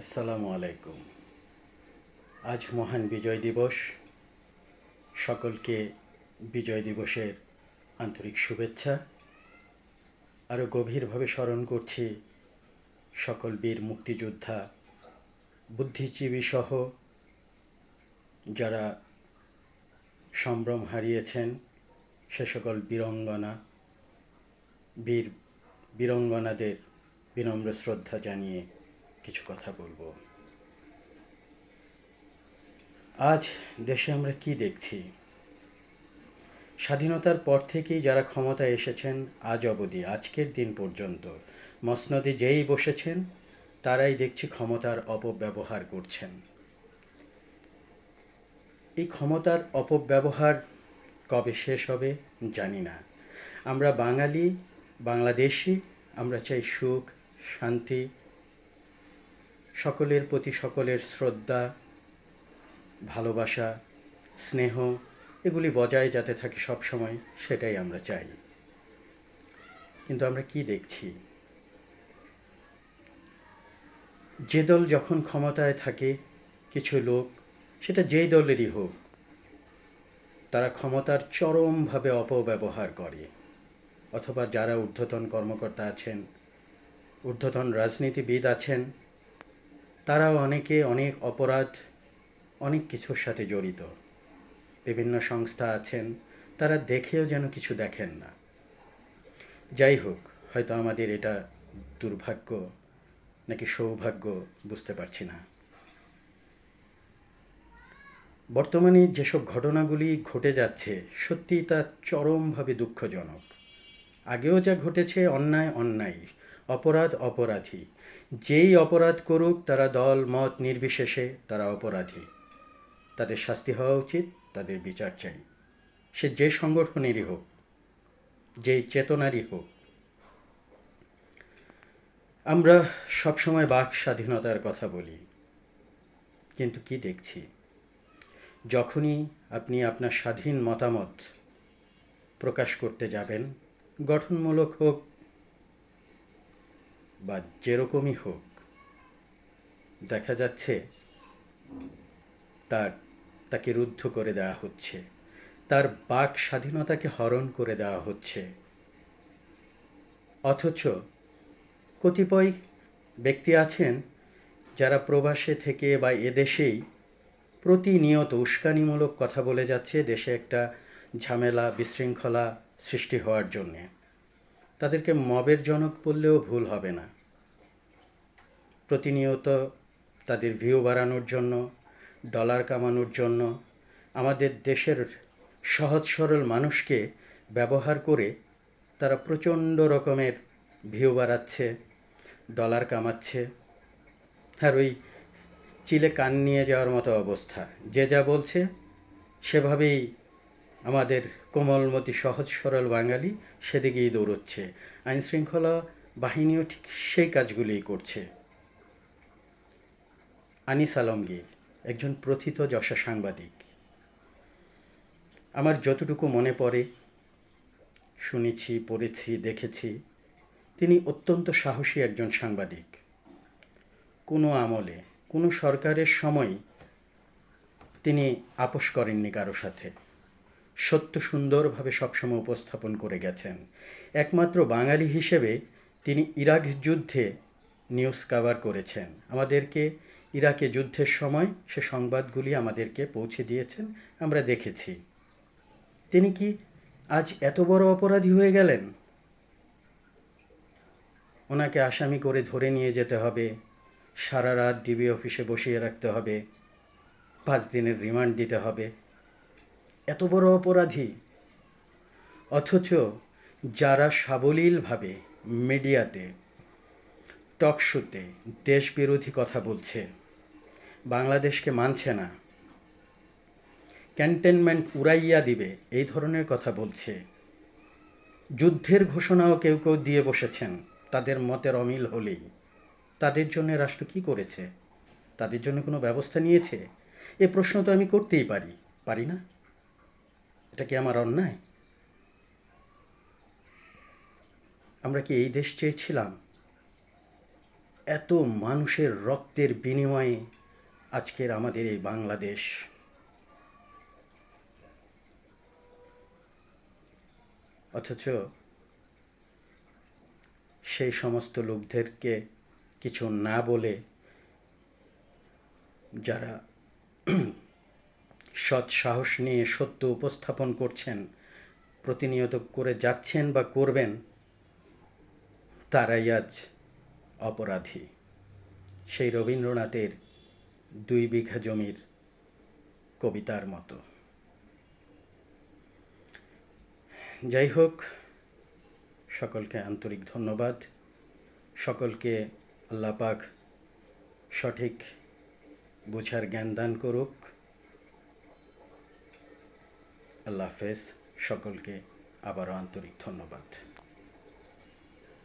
আসসালামু আলাইকুম। আজ মহান বিজয় দিবস। সকলকে বিজয় দিবসের আন্তরিক শুভেচ্ছা। আরও গভীরভাবে স্মরণ করছি সকল বীর মুক্তিযোদ্ধা, বুদ্ধিজীবী সহ যারা সম্ভ্রম হারিয়েছেন, সে সকল বীরঙ্গনা, বীর বীরঙ্গনাদের বিনম্র শ্রদ্ধা জানিয়ে কিছু কথা বলব। আজ দেশে আমরা কি দেখছি? স্বাধীনতার পর থেকেই যারা ক্ষমতায় এসেছেন, আজ অবধি, আজকের দিন পর্যন্ত, মসনদে যেই বসেছেন, তারাই দেখছি ক্ষমতার অপব্যবহার করছেন। এই ক্ষমতার অপব্যবহার কবে শেষ হবে জানি না। আমরা বাঙালি, বাংলাদেশি, আমরা চাই সুখ, শান্তি সকলের প্রতি সকলের শ্রদ্ধা, ভালোবাসা, স্নেহ, এগুলি বজায় যাতে থাকে সব সময় সেটাই আমরা চাই। কিন্তু আমরা কি দেখছি? যে দল যখন ক্ষমতায় থাকে, কিছু লোক, সেটা যেই দলেরই হোক, তারা ক্ষমতার চরমভাবে অপব্যবহার করে। অথবা যারা ঊর্ধ্বতন কর্মকর্তা আছেন, ঊর্ধ্বতন রাজনীতিবিদ আছেন তারাও অনেকে অনেক অপরাধ, অনেক কিছুর সাথে জড়িত। বিভিন্ন সংস্থা আছেন, তারা দেখেও যেন কিছু দেখেন না। যাই হোক, হয়তো আমাদের এটা দুর্ভাগ্য নাকি সৌভাগ্য বুঝতে পারছি না। বর্তমানে যেসব ঘটনাগুলি ঘটে যাচ্ছে, সত্যিই তা চরমভাবে দুঃখজনক। আগেও যা ঘটেছে, অন্যায় অন্যায়। অপরাধ অপরাধী। যেই অপরাধ করুক, তারা দল, মত নির্বিশেষে তারা অপরাধী। তাদের শাস্তি হওয়া উচিত, তাদের বিচার চাই। সে যে সংগঠনেরই হোক, যেই চেতনারই হোক। আমরা সবসময় বাক স্বাধীনতার কথা বলি, কিন্তু কি দেখছি? যখনই আপনি আপনার স্বাধীন মতামত প্রকাশ করতে যাবেন, গঠনমূলক হোক বা যেরকমই হোক, দেখা যাচ্ছে তার, তাকে রুদ্ধ করে দেওয়া হচ্ছে। তার বাক স্বাধীনতাকে হরণ করে দেওয়া হচ্ছে। অথচ কতিপয় ব্যক্তি আছেন যারা প্রবাসে থেকে বা এদেশেই প্রতিনিয়ত উস্কানিমূলক কথা বলে যাচ্ছে দেশে একটা ঝামেলা, বিশৃঙ্খলা সৃষ্টি হওয়ার জন্যে। তাদেরকে মবের জনক বললেও ভুল হবে না। প্রতিনিয়ত তাদের ভিউ বাড়ানোর জন্য ডলার কামানোর জন্য, আমাদের দেশের সহজ সরল মানুষকে ব্যবহার করে তারা প্রচণ্ড রকমের ভিউ বাড়াচ্ছে ডলার কামাচ্ছে। আর ওই চিলে কান নিয়ে যাওয়ার মতো অবস্থা। যে যা বলছে, সেভাবেই আমাদের কোমলমতি সহজ সরল বাঙালি সেদিকেই দৌড়চ্ছে। আইনশৃঙ্খলা বাহিনীও ঠিক সেই কাজগুলিই করছে। আনিস আলমগীর, একজন প্রথিত যশা সাংবাদিক। আমার যতটুকু মনে পড়ে, শুনেছি, পড়েছি, দেখেছি, তিনি অত্যন্ত সাহসী একজন সাংবাদিক। কোনো আমলে, কোনো সরকারের সময় তিনি আপোষ করেননি কারও সাথে। সত্য সুন্দরভাবে সবসময় উপস্থাপন করে গেছেন। একমাত্র বাঙালি হিসেবে তিনি ইরাক যুদ্ধে নিউজ কাভার করেছেন। আমাদেরকে ইরাকে যুদ্ধের সময় সে সংবাদগুলি আমাদেরকে পৌঁছে দিয়েছেন, আমরা দেখেছি। তিনি কি আজ এত বড় অপরাধী হয়ে গেলেন? ওনাকে আসামি করে ধরে নিয়ে যেতে হবে। সারা রাত ডিবি অফিসে বসিয়ে রাখতে হবে। পাঁচ দিনের রিমান্ড দিতে হবে। এত বড় অপরাধী। অথচ যারা সাবলীলভাবে মিডিয়াতে টকশোতে দেশবিরোধী কথা বলছে বাংলাদেশকে মানছে না। ক্যান্টেনমেন্ট উড়াইয়া দিবে, এই ধরনের কথা বলছে। যুদ্ধের ঘোষণাও কেউ কেউ দিয়ে বসেছেন, তাদের মতের অমিল হলেই। তাদের জন্য রাষ্ট্র কি করেছে? তাদের জন্য কোনো ব্যবস্থা নিয়েছে? এ প্রশ্ন তো আমি করতেই পারি পারি না? এটা কি আমার অন্যায়? আমরা কি এই দেশ চেয়েছিলাম? এত মানুষের রক্তের বিনিময়ে আজকের আমাদের এই বাংলাদেশ। অথচ সেই সমস্ত লোকদেরকে কিছু না বলে যারা সৎ সাহস নিয়ে সত্য উপস্থাপন করছেন, প্রতিনিয়ত করে যাচ্ছেন বা করবেন, তারাই আজ অপরাধী। সেই রবীন্দ্রনাথের দুই বিঘা জমির কবিতার মতো। যাই হোক, সকলকে আন্তরিক ধন্যবাদ। সকলকে আল্লাহ পাক সঠিক বুঝার জ্ঞান দান করুক। আল্লাহ হাফেজ। সকলকে আবারও আন্তরিক ধন্যবাদ।